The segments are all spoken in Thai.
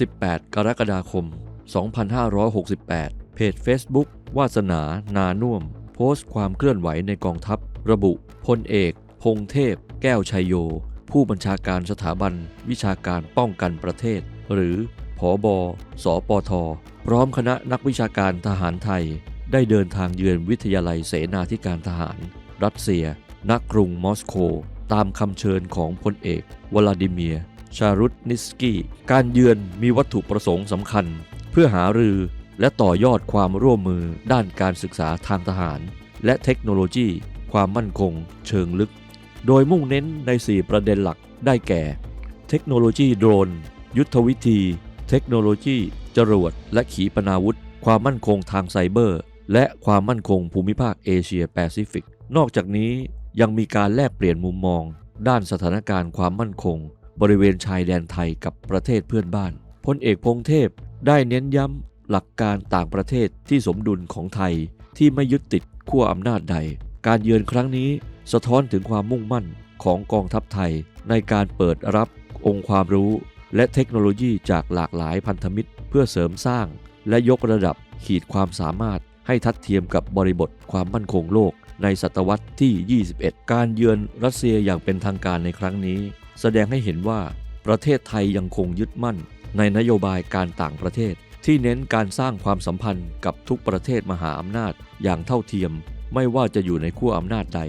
18 กรกฎาคม 2568 เพจ Facebook วาสนา นานุ่ม โพสต์ความเคลื่อนไหวในกองทัพ ระบุพลเอก พงเทพ แก้วชัยโย ผู้บัญชาการสถาบัน วิชาการป้องกันประเทศ หรือผอบอสอปทพร้อมคณะนักวิชาการทหารไทย ได้เดินทางเยือนวิทยาลัยเสนาธิการทหาร รัสเซียณกรุงมอสโก ตามคำเชิญของพลเอก วลาดิเมียร์ ชารุตนิสกี้ การเยือนมีวัตถุประสงค์สำคัญ เพื่อหารือและต่อยอดความร่วมมือด้านการศึกษาทางทหาร และเทคโนโลยี ความมั่นคง เชิงลึก โดยมุ่งเน้นใน 4 ประเด็นหลักได้แก่ เทคโนโลยีโดรน ยุทธวิธี เทคโนโลยี จรวด และขีปนาวุธ ความมั่นคงทางไซเบอร์ และความมั่นคงภูมิภาคเอเชียแปซิฟิก นอกจากนี้ยังมีการแลกเปลี่ยนมุมมอง ด้านสถานการณ์ความมั่นคง บริเวณชายแดนไทยกับประเทศเพื่อนบ้านพลเอกพงเทพได้เน้นย้ำหลักการต่างประเทศที่สมดุลของไทยที่ไม่ยึดติดขั้วอำนาจใด การเยือนครั้งนี้สะท้อนถึงความมุ่งมั่นของกองทัพไทย ในการเปิดรับองค์ความรู้ และเทคโนโลยีจากหลากหลายพันธมิตร เพื่อเสริมสร้าง และยกระดับขีดความสามารถให้ทัดเทียมกับบริบทความมั่นคงโลกในศตวรรษที่ 21 การเยือนรัสเซียอย่างเป็นทางการในครั้งนี้ แสดงให้เห็นว่าประเทศไทยยังคงยึดมั่น ในนโยบายการต่างประเทศ ที่เน้นการสร้างความสัมพันธ์กับทุกประเทศมหาอำนาจอย่างเท่าเทียม ไม่ว่าจะอยู่ในขั้วอำนาจใด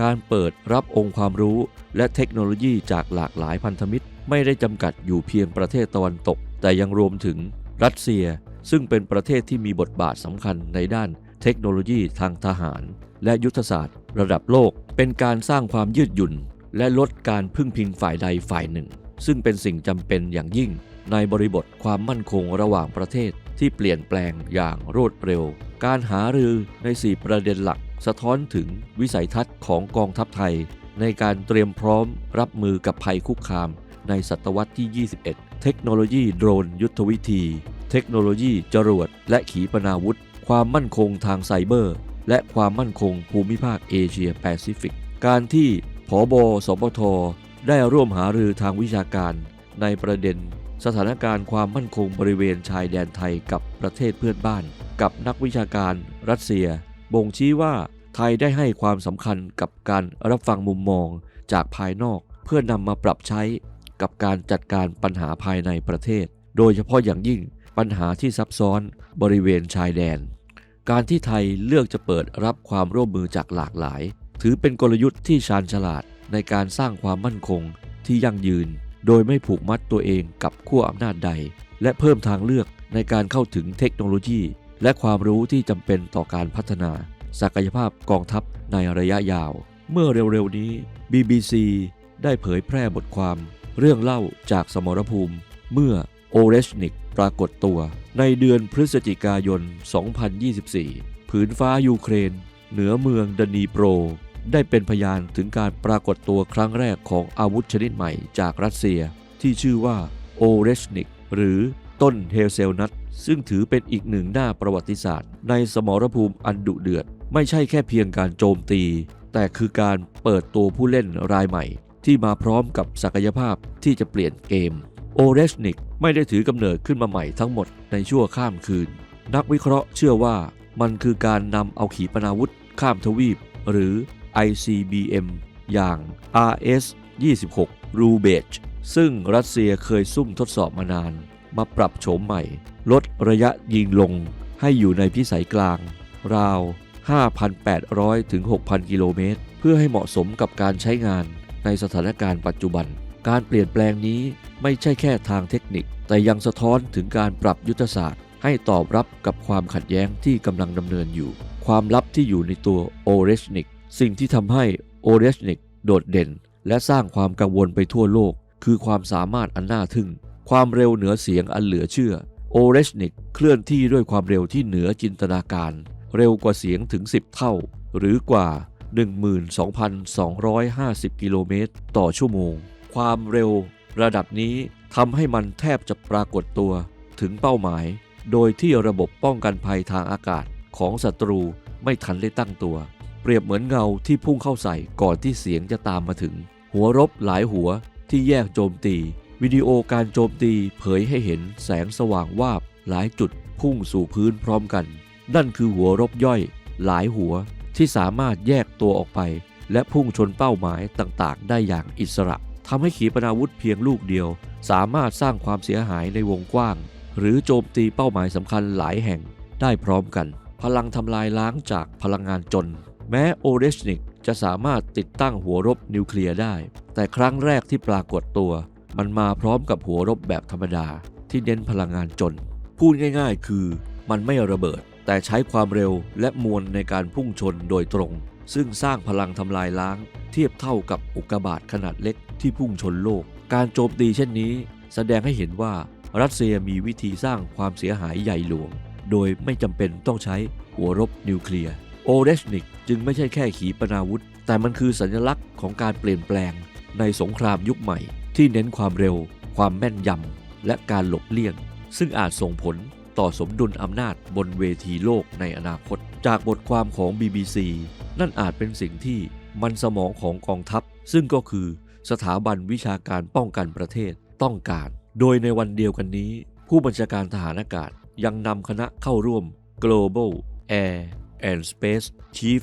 การเปิดรับองค์ความรู้ และเทคโนโลยีจากหลากหลายพันธมิตร ไม่ได้จำกัดอยู่เพียงประเทศตะวันตก แต่ยังรวมถึงรัสเซีย ซึ่งเป็นประเทศที่มีบทบาทสำคัญในด้านเทคโนโลยีทางทหาร และยุทธศาสตร์ ระดับโลก เป็นการสร้างความยืดหยุ่น และลดการพึ่งพิงฝ่ายใดฝ่ายหนึ่ง ซึ่งเป็นสิ่งจำเป็นอย่างยิ่ง ในบริบทความมั่นคงระหว่างประเทศที่เปลี่ยนแปลงอย่างรวดเร็ว การหารือใน 4 ประเด็นหลัก สะท้อนถึงวิสัยทัศน์ของกองทัพไทย ในการเตรียมพร้อมรับมือกับภัยคุกคาม ในศตวรรษที่ 21 เทคโนโลยีโดรนยุทธวิธี เทคโนโลยีจรวดและขีปนาวุธ ความมั่นคงทางไซเบอร์ และความมั่นคงภูมิภาคเอเชียแปซิฟิก การที่ ผบสปทได้ร่วมหารือทางวิชาการ ในประเด็น สถานการณ์ความมั่นคงบริเวณชายแดนไทยกับประเทศเพื่อนบ้าน กับนักวิชาการรัสเซีย บ่งชี้ว่าไทยได้ให้ความสำคัญกับการรับฟังมุมมองจากภายนอก เพื่อนำมาปรับใช้กับการจัดการปัญหาภายในประเทศ โดยเฉพาะอย่างยิ่งปัญหาที่ซับซ้อนบริเวณชายแดน การที่ไทยเลือกจะเปิดรับความร่วมมือจากหลากหลาย ถือเป็นกลยุทธ์ที่ชาญฉลาดในการสร้างความมั่นคงที่ยั่งยืน โดยไม่ผูกมัดตัวเองกับขั้วอำนาจใด และเพิ่มทางเลือกในการเข้าถึงเทคโนโลยี และความรู้ที่จำเป็นต่อการพัฒนา ศักยภาพกองทัพในระยะยาว เมื่อเร็วๆนี้ BBC ได้เผยแพร่บทความ เรื่องเล่าจากสมรภูมิ เมื่อโอเรชนิกปรากฏตัว ในเดือนพฤศจิกายน 2024 ผืนฟ้ายูเครน เหนือเมืองดนีโปร ได้เป็นพยานถึงการปรากฏตัวครั้งแรกของอาวุธชนิดใหม่จากรัสเซีย ที่ชื่อว่าโอเรชนิก หรือต้นเฮลเซลนัทซึ่งถือเป็นอีกหนึ่งหน้าประวัติศาสตร์ ในสมรภูมิอันดุเดือด ไม่ใช่แค่เพียงการโจมตี แต่คือการเปิดตัวผู้เล่นรายใหม่ ที่มาพร้อมกับศักยภาพที่จะเปลี่ยนเกมโอเรชนิกไม่ได้ถือกำเนิดขึ้นมาใหม่ทั้งหมดในชั่วข้ามคืน นักวิเคราะห์เชื่อว่ามันคือการนำเอาขีปนาวุธข้ามทวีป หรือ ICBM อย่าง RS 26 r u b e g ซึ่งรัสเซียเคยซุ่มทดสอบมานาน มาปรับโฉมใหม่ ลดระยะยิงลงให้อยู่ในพิสัยกลาง ราว 5,800 ถึง 6,000 กิโลเมตร เพื่อให้เหมาะสมกับการใช้งานในสถานการณ์ปัจจุบัน การเปลี่ยนแปลงนี้ไม่ใช่แค่ทางเทคนิค แต่ยังสะท้อนถึงการปรับยุทธศาสตร์ ให้ตอบรับกับความขัดแย้งที่กำลังดำเนินอยู่ ความลับที่อยู่ในตัวโอเรชนิก สิ่งที่ทำให้โอเรชนิกโดดเด่น และสร้างความกังวลไปทั่วโลก คือความสามารถอันน่าทึ่ง ความเร็วเหนือเสียงอันเหลือเชื่อ โอเรชนิกเคลื่อนที่ด้วยความเร็วที่เหนือจินตนาการ เร็วกว่าเสียงถึง 10 เท่า หรือกว่า 12,250 กิโลเมตรต่อชั่วโมง ความเร็วระดับนี้ทำให้มันแทบจะปรากฏตัวถึงเป้าหมาย โดยที่ระบบป้องกันภัยทางอากาศของศัตรูไม่ทันได้ตั้งตัว เปรียบเหมือนเงาที่พุ่งเข้าใส่ก่อนที่เสียงจะตามมาถึง หัวรบหลายหัวที่แยกโจมตี วิดีโอการโจมตีเผยให้เห็นแสงสว่างวาบ หลายจุดพุ่งสู่พื้นพร้อมกัน นั่นคือหัวรบย่อย หลายหัวที่สามารถแยกตัวออกไป และพุ่งชนเป้าหมายต่างๆ ได้อย่างอิสระทำให้ขีปนาวุธเพียงลูกเดียว สามารถสร้างความเสียหายในวงกว้าง หรือโจมตีเป้าหมายสำคัญหลายแห่งได้พร้อมกัน พลังทำลายล้างจากพลังงานจน แม้โอเรชนิกจะสามารถติดตั้งหัวรบนิวเคลียร์ได้ แต่ครั้งแรกที่ปรากฏตัว มันมาพร้อมกับหัวรบแบบธรรมดา ที่เน้นพลังงานจน พูดง่าย ๆ คือมันไม่ระเบิด แต่ใช้ความเร็วและมวลในการพุ่งชนโดยตรง ซึ่งสร้างพลังทำลายล้าง เทียบเท่ากับอุกกาบาตขนาดเล็กที่พุ่งชนโลก การโจมตีเช่นนี้ แสดงให้เห็นว่ารัสเซียมีวิธีสร้างความเสียหายใหญ่หลวง โดยไม่จำเป็นต้องใช้หัวรบนิวเคลียร์ โอเรชนิกจึงไม่ใช่แค่ขีปนาวุธ แต่มันคือสัญลักษณ์ของการเปลี่ยนแปลง ในสงครามยุคใหม่ ที่เน้นความเร็ว ความแม่นยำ และการหลบเลี่ยง ซึ่งอาจส่งผลต่อสมดุลอำนาจบนเวทีโลกในอนาคต จากบทความของ BBC นั่นอาจเป็นสิ่งที่มันสมองของกองทัพ ซึ่งก็คือสถาบันวิชาการป้องกันประเทศต้องการ โดยในวันเดียวกันนี้ ผู้บัญชาการทหารอากาศยังนำคณะเข้าร่วม Global Air and Space Chief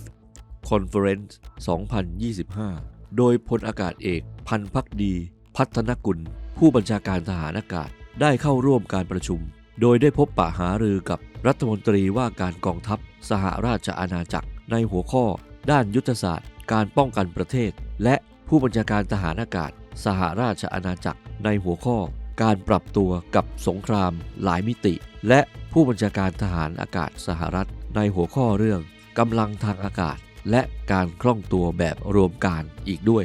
Conference 2025 โดยพลอากาศเอกพันพักดี พัฒนกุล ผู้บัญชาการทหารอากาศได้เข้าร่วมการประชุม โดยได้พบปะหารือกับรัฐมนตรีว่าการกองทัพสหราชอาณาจักรในหัวข้อ ด้านยุทธศาสตร์ การป้องกันประเทศ และผู้บัญชาการทหารอากาศ สหราชอาณาจักรในหัวข้อ การปรับตัวกับสงครามหลายมิติ และผู้บัญชาการทหารอากาศสหรัฐ ในหัวข้อเรื่องกำลังทางอากาศ และการคล่องตัวแบบรวมการอีกด้วย